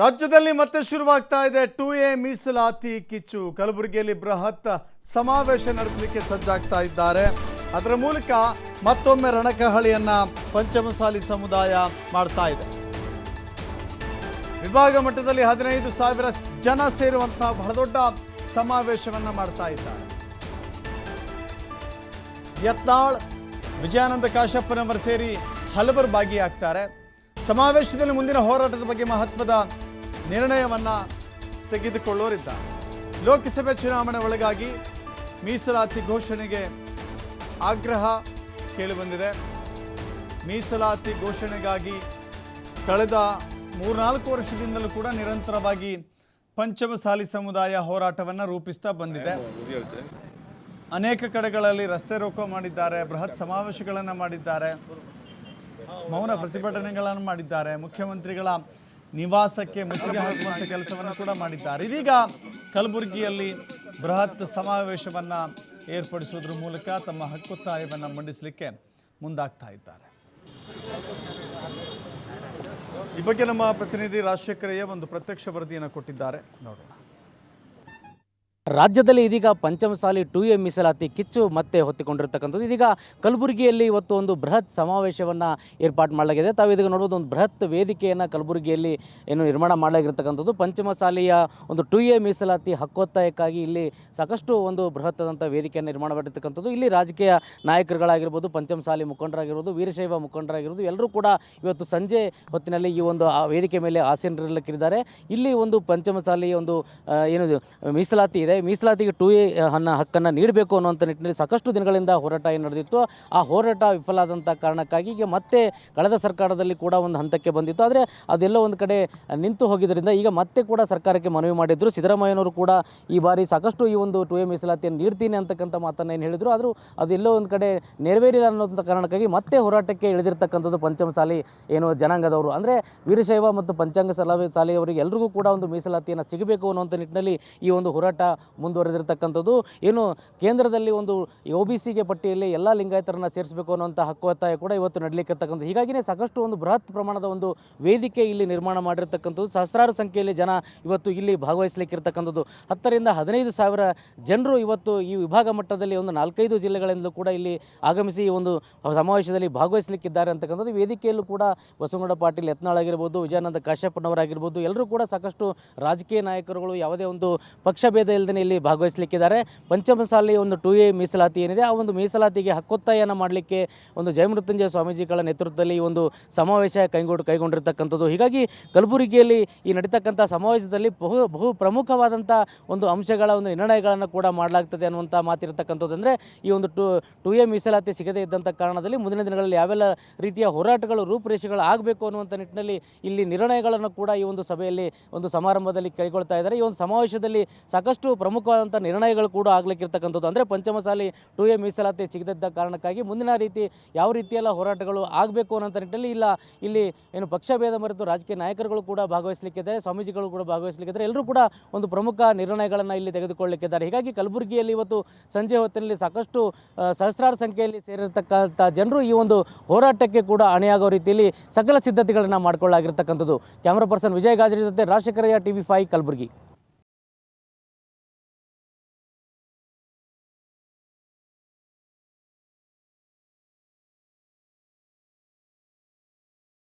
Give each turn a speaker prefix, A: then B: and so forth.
A: ರಾಜ್ಯದಲ್ಲಿ ಮತ್ತೆ ಶುರುವಾಗ್ತಾ ಇದೆ ಟೂ ಎ ಮೀಸಲಾತಿ ಕಿಚ್ಚು. ಕಲಬುರಗಿಯಲ್ಲಿ ಬೃಹತ್ ಸಮಾವೇಶ ನಡೆಸಲಿಕ್ಕೆ ಸಜ್ಜಾಗ್ತಾ ಇದ್ದಾರೆ. ಅದರ ಮೂಲಕ ಮತ್ತೊಮ್ಮೆ ರಣಕಹಳಿಯನ್ನ ಪಂಚಮಸಾಲಿ ಸಮುದಾಯ ಮಾಡ್ತಾ ಇದೆ. ವಿಭಾಗ ಮಟ್ಟದಲ್ಲಿ ಹದಿನೈದು ಸಾವಿರ ಜನ ಸೇರುವಂತಹ ಬಹಳ ದೊಡ್ಡ ಸಮಾವೇಶವನ್ನ ಮಾಡ್ತಾ ಇದ್ದಾರೆ. ಯತ್ನಾಳ್, ವಿಜಯಾನಂದ ಕಾಶಪ್ಪನವರು ಸೇರಿ ಹಲವರು ಭಾಗಿಯಾಗ್ತಾರೆ. ಸಮಾವೇಶದಲ್ಲಿ ಮುಂದಿನ ಹೋರಾಟದ ಬಗ್ಗೆ ಮಹತ್ವದ ನಿರ್ಣಯವನ್ನ ತೆಗೆದುಕೊಳ್ಳೋರಿದ್ದಾರೆ. ಲೋಕಸಭೆ ಚುನಾವಣೆ ಒಳಗಾಗಿ ಮೀಸಲಾತಿ ಘೋಷಣೆಗೆ ಆಗ್ರಹ ಕೇಳಿಬಂದಿದೆ. ಮೀಸಲಾತಿ ಘೋಷಣೆಗಾಗಿ ಕಳೆದ ಮೂರ್ನಾಲ್ಕು ವರ್ಷದಿಂದಲೂ ಕೂಡ ನಿರಂತರವಾಗಿ ಪಂಚಮಸಾಲಿ ಸಮುದಾಯ ಹೋರಾಟವನ್ನು ರೂಪಿಸ್ತಾ ಬಂದಿದೆ. ಅನೇಕ ಕಡೆಗಳಲ್ಲಿ ರಸ್ತೆ ರೋಕೋ ಮಾಡಿದ್ದಾರೆ, ಬೃಹತ್ ಸಮಾವೇಶಗಳನ್ನು ಮಾಡಿದ್ದಾರೆ, ಮೌನ ಪ್ರತಿಭಟನೆಗಳನ್ನು ಮಾಡಿದ್ದಾರೆ, ಮುಖ್ಯಮಂತ್ರಿಗಳ ನಿವಾಸಕ್ಕೆ ಮುತ್ತಿಗೆ ಹಾಕುವಂಥ ಕೆಲಸವನ್ನು ಕೂಡ ಮಾಡಿದ್ದಾರೆ. ಇದೀಗ ಕಲಬುರಗಿಯಲ್ಲಿ ಬೃಹತ್ ಸಮಾವೇಶವನ್ನು ಏರ್ಪಡಿಸುವುದರ ಮೂಲಕ ತಮ್ಮ ಹಕ್ಕೊತ್ತಾಯವನ್ನು ಮಂಡಿಸಲಿಕ್ಕೆ ಮುಂದಾಗ್ತಾ ಇದ್ದಾರೆ. ಈ ಬಗ್ಗೆ ನಮ್ಮ ಪ್ರತಿನಿಧಿ ರಾಜಶೇಖರಯ್ಯ ಒಂದು ಪ್ರತ್ಯಕ್ಷ ವರದಿಯನ್ನು ಕೊಟ್ಟಿದ್ದಾರೆ. ನೋಡೋಣ.
B: ರಾಜ್ಯದಲ್ಲಿ ಇದೀಗ ಪಂಚಮಸಾಲಿ ಟು ಎ ಮೀಸಲಾತಿ ಕಿಚ್ಚು ಮತ್ತೆ ಹೊತ್ತಿಕೊಂಡಿರ್ತಕ್ಕಂಥದ್ದು. ಇದೀಗ ಕಲಬುರಗಿಯಲ್ಲಿ ಇವತ್ತು ಒಂದು ಬೃಹತ್ ಸಮಾವೇಶವನ್ನು ಏರ್ಪಾಡು ಮಾಡಲಾಗಿದೆ. ತಾವು ಇದೀಗ ನೋಡೋದು ಒಂದು ಬೃಹತ್ ವೇದಿಕೆಯನ್ನು ಕಲಬುರಗಿಯಲ್ಲಿ ಏನು ನಿರ್ಮಾಣ ಮಾಡಲಾಗಿರ್ತಕ್ಕಂಥದ್ದು. ಪಂಚಮಸಾಲಿಯ ಒಂದು ಟು ಎ ಮೀಸಲಾತಿ ಹಕ್ಕೊತ್ತಾಯಕ್ಕಾಗಿ ಇಲ್ಲಿ ಸಾಕಷ್ಟು ಒಂದು ಬೃಹತ್ತಾದಂಥ ವೇದಿಕೆಯನ್ನು ನಿರ್ಮಾಣ ಮಾಡಿರ್ತಕ್ಕಂಥದ್ದು. ಇಲ್ಲಿ ರಾಜಕೀಯ ನಾಯಕರುಗಳಾಗಿರ್ಬೋದು ಪಂಚಮಸಾಲಿ ಮುಖಂಡರಾಗಿರ್ಬೋದು, ವೀರಶೈವ ಮುಖಂಡರಾಗಿರ್ಬೋದು, ಎಲ್ಲರೂ ಕೂಡ ಇವತ್ತು ಸಂಜೆ ಹೊತ್ತಿನಲ್ಲಿ ಈ ಒಂದು ವೇದಿಕೆ ಮೇಲೆ ಆಸೀನರಿಲ್ಲಕ್ಕಿದ್ದಾರೆ ಇಲ್ಲಿ ಒಂದು ಪಂಚಮಸಾಲಿ ಒಂದು ಏನು ಮೀಸಲಾತಿ ಇದೆ. ಮೀಸಲಾತಿಗೆ ಟು ಎ ಅನ್ನ, ಹಕ್ಕನ್ನು ನೀಡಬೇಕು ಅನ್ನುವಂಥ ನಿಟ್ಟಿನಲ್ಲಿ ಸಾಕಷ್ಟು ದಿನಗಳಿಂದ ಹೋರಾಟ ಏನು ನಡೆದಿತ್ತು. ಆ ಹೋರಾಟ ವಿಫಲ ಆದಂಥ ಕಾರಣಕ್ಕಾಗಿ ಈಗ ಮತ್ತೆ ಕಳೆದ ಸರ್ಕಾರದಲ್ಲಿ ಕೂಡ ಒಂದು ಹಂತಕ್ಕೆ ಬಂದಿತ್ತು. ಆದರೆ ಅದೆಲ್ಲ ಒಂದು ಕಡೆ ನಿಂತು ಹೋಗಿದ್ದರಿಂದ ಈಗ ಮತ್ತೆ ಕೂಡ ಸರ್ಕಾರಕ್ಕೆ ಮನವಿ ಮಾಡಿದ್ರು. ಸಿದ್ದರಾಮಯ್ಯನವರು ಕೂಡ ಈ ಬಾರಿ ಸಾಕಷ್ಟು ಈ ಒಂದು ಟು ಎ ಮೀಸಲಾತಿಯನ್ನು ನೀಡ್ತೀನಿ ಅಂತಕ್ಕಂಥ ಮಾತನ್ನು ಏನು ಹೇಳಿದರು. ಆದರೂ ಅದೆಲ್ಲೋ ಒಂದು ಕಡೆ ನೆರವೇರಿಲ್ಲ ಅನ್ನೋಂಥ ಕಾರಣಕ್ಕಾಗಿ ಮತ್ತೆ ಹೋರಾಟಕ್ಕೆ ಇಳಿದಿರ್ತಕ್ಕಂಥದ್ದು ಪಂಚಮಸಾಲಿ ಏನು ಜನಾಂಗದವರು. ಅಂದರೆ ವೀರಶೈವ ಮತ್ತು ಪಂಚಾಂಗ ಸಲಹೆ ಶಾಲೆಯವರಿಗೆ ಎಲ್ರಿಗೂ ಕೂಡ ಒಂದು ಮೀಸಲಾತಿಯನ್ನು ಸಿಗಬೇಕು ಅನ್ನುವಂಥ ನಿಟ್ಟಿನಲ್ಲಿ ಈ ಒಂದು ಹೋರಾಟ ಮುಂದುವರೆದಿರ್ತಕ್ಕಂಥದ್ದು. ಏನು ಕೇಂದ್ರದಲ್ಲಿ ಒಂದು ಒ ಬಿ ಸಿಗೆ ಪಟ್ಟಿಯಲ್ಲಿ ಎಲ್ಲ ಲಿಂಗಾಯತರನ್ನು ಸೇರಿಸಬೇಕು ಹಕ್ಕು ಒತ್ತಾಯ ಕೂಡ ಇವತ್ತು ನಡಲಿಕ್ಕಿರ್ತಕ್ಕಂಥ ಹೀಗಾಗಿನೇ ಸಾಕಷ್ಟು ಒಂದು ಬೃಹತ್ ಪ್ರಮಾಣದ ಒಂದು ವೇದಿಕೆ ಇಲ್ಲಿ ನಿರ್ಮಾಣ ಮಾಡಿರ್ತಕ್ಕಂಥದ್ದು. ಸಹಸ್ರಾರು ಸಂಖ್ಯೆಯಲ್ಲಿ ಜನ ಇವತ್ತು ಇಲ್ಲಿ ಭಾಗವಹಿಸಲಿಕ್ಕಿರ್ತಕ್ಕಂಥದ್ದು. ಹತ್ತರಿಂದ ಹದಿನೈದು ಸಾವಿರ ಜನರು ಇವತ್ತು ಈ ವಿಭಾಗ ಮಟ್ಟದಲ್ಲಿ ಒಂದು ನಾಲ್ಕೈದು ಜಿಲ್ಲೆಗಳಿಂದಲೂ ಕೂಡ ಇಲ್ಲಿ ಆಗಮಿಸಿ ಈ ಒಂದು ಸಮಾವೇಶದಲ್ಲಿ ಭಾಗವಹಿಸಲಿಕ್ಕಿದ್ದಾರೆ ಅಂತಕ್ಕಂಥದ್ದು. ವೇದಿಕೆಯಲ್ಲೂ ಕೂಡ ಬಸವನಗೌಡ ಪಾಟೀಲ್ ಯತ್ನಾಳ್ ಆಗಿರ್ಬೋದು, ವಿಜಯಾನಂದ ಕಾಶ್ಯಪ್ಪನವರಾಗಿರ್ಬೋದು ಎಲ್ಲರೂ ಕೂಡ ಸಾಕಷ್ಟು ರಾಜಕೀಯ ನಾಯಕರುಗಳು ಯಾವುದೇ ಒಂದು ಪಕ್ಷಭೇದ ಇಲ್ಲದೇ ಇಲ್ಲಿ ಭಾಗವಹಿಸಲಿಕ್ಕಿದ್ದಾರೆ. ಪಂಚಮಸಾಲಿ ಒಂದು ಟು ಎ ಮೀಸಲಾತಿ ಏನಿದೆ, ಆ ಒಂದು ಮೀಸಲಾತಿಗೆ ಹಕ್ಕೊತ್ತಾಯನ ಮಾಡಲಿಕ್ಕೆ ಒಂದು ಜಯಮೃತ್ಯುಂಜಯ ಸ್ವಾಮೀಜಿಗಳ ನೇತೃತ್ವದಲ್ಲಿ ಈ ಒಂದು ಸಮಾವೇಶ ಕೈಗೊಂಡು, ಕೈಗೊಂಡಿರ್ತಕ್ಕಂಥದ್ದು. ಹೀಗಾಗಿ ಕಲಬುರಗಿಯಲ್ಲಿ ಈ ನಡೀತಕ್ಕಂಥ ಸಮಾವೇಶದಲ್ಲಿ ಬಹು ಬಹು ಪ್ರಮುಖವಾದಂಥ ಒಂದು ಅಂಶಗಳ ಒಂದು ನಿರ್ಣಯಗಳನ್ನು ಕೂಡ ಮಾಡಲಾಗ್ತದೆ ಅನ್ನುವಂಥ ಮಾತಿರ್ತಕ್ಕಂಥದ್ದು. ಅಂದರೆ ಈ ಒಂದು ಟು ಟು ಎ ಮೀಸಲಾತಿ ಸಿಗದೇ ಇದ್ದಂಥ ಕಾರಣದಲ್ಲಿ ಮುಂದಿನ ದಿನಗಳಲ್ಲಿ ಯಾವೆಲ್ಲ ರೀತಿಯ ಹೋರಾಟಗಳು, ರೂಪುರೇಷೆಗಳು ಆಗಬೇಕು ಅನ್ನುವಂಥ ನಿಟ್ಟಿನಲ್ಲಿ ಇಲ್ಲಿ ನಿರ್ಣಯಗಳನ್ನು ಕೂಡ ಈ ಒಂದು ಸಭೆಯಲ್ಲಿ ಒಂದು ಸಮಾರಂಭದಲ್ಲಿ ಕೈಗೊಳ್ತಾ ಇದ್ದಾರೆ. ಈ ಒಂದು ಸಮಾವೇಶದಲ್ಲಿ ಸಾಕಷ್ಟು ಪ್ರಮುಖವಾದಂಥ ನಿರ್ಣಯಗಳು ಕೂಡ ಆಗ್ಲಿಕ್ಕಿರ್ತಕ್ಕಂಥದ್ದು. ಅಂದರೆ ಪಂಚಮಸಾಲಿ ಟು ಎ ಮೀಸಲಾತಿ ಸಿಗದಿದ್ದ ಕಾರಣಕ್ಕಾಗಿ ಮುಂದಿನ ರೀತಿ ಯಾವ ರೀತಿಯೆಲ್ಲ ಹೋರಾಟಗಳು ಆಗಬೇಕು ಅನ್ನೋಂಥ ನಿಟ್ಟಿನಲ್ಲಿ ಇಲ್ಲ. ಇಲ್ಲಿ ಏನು ಪಕ್ಷಭೇದ ಮರೆತು ರಾಜಕೀಯ ನಾಯಕರುಗಳು ಕೂಡ ಭಾಗವಹಿಸಲಿಕ್ಕಿದ್ದಾರೆ, ಸ್ವಾಮೀಜಿಗಳು ಕೂಡ ಭಾಗವಹಿಸಲಿಕ್ಕಿದ್ದಾರೆ. ಎಲ್ಲರೂ ಕೂಡ ಒಂದು ಪ್ರಮುಖ ನಿರ್ಣಯಗಳನ್ನು ಇಲ್ಲಿ ತೆಗೆದುಕೊಳ್ಳಲಿಕ್ಕಿದ್ದಾರೆ ಹೀಗಾಗಿ ಕಲಬುರಗಿಯಲ್ಲಿ ಇವತ್ತು ಸಂಜೆ ಹೊತ್ತಿನಲ್ಲಿ ಸಾಕಷ್ಟು ಸಹಸ್ರಾರು ಸಂಖ್ಯೆಯಲ್ಲಿ ಸೇರಿರತಕ್ಕಂಥ ಜನರು ಈ ಒಂದು ಹೋರಾಟಕ್ಕೆ ಕೂಡ ಅಣಿಯಾಗೋ ರೀತಿಯಲ್ಲಿ ಸಕಲ ಸಿದ್ಧತೆಗಳನ್ನು ಮಾಡಿಕೊಳ್ಳಾಗಿರ್ತಕ್ಕಂಥದ್ದು. ಕ್ಯಾಮ್ರಾ ಪರ್ಸನ್ ವಿಜಯ್ ಗಾಜರಿ ಜೊತೆ Rajashekharayya T V five Kalaburagi.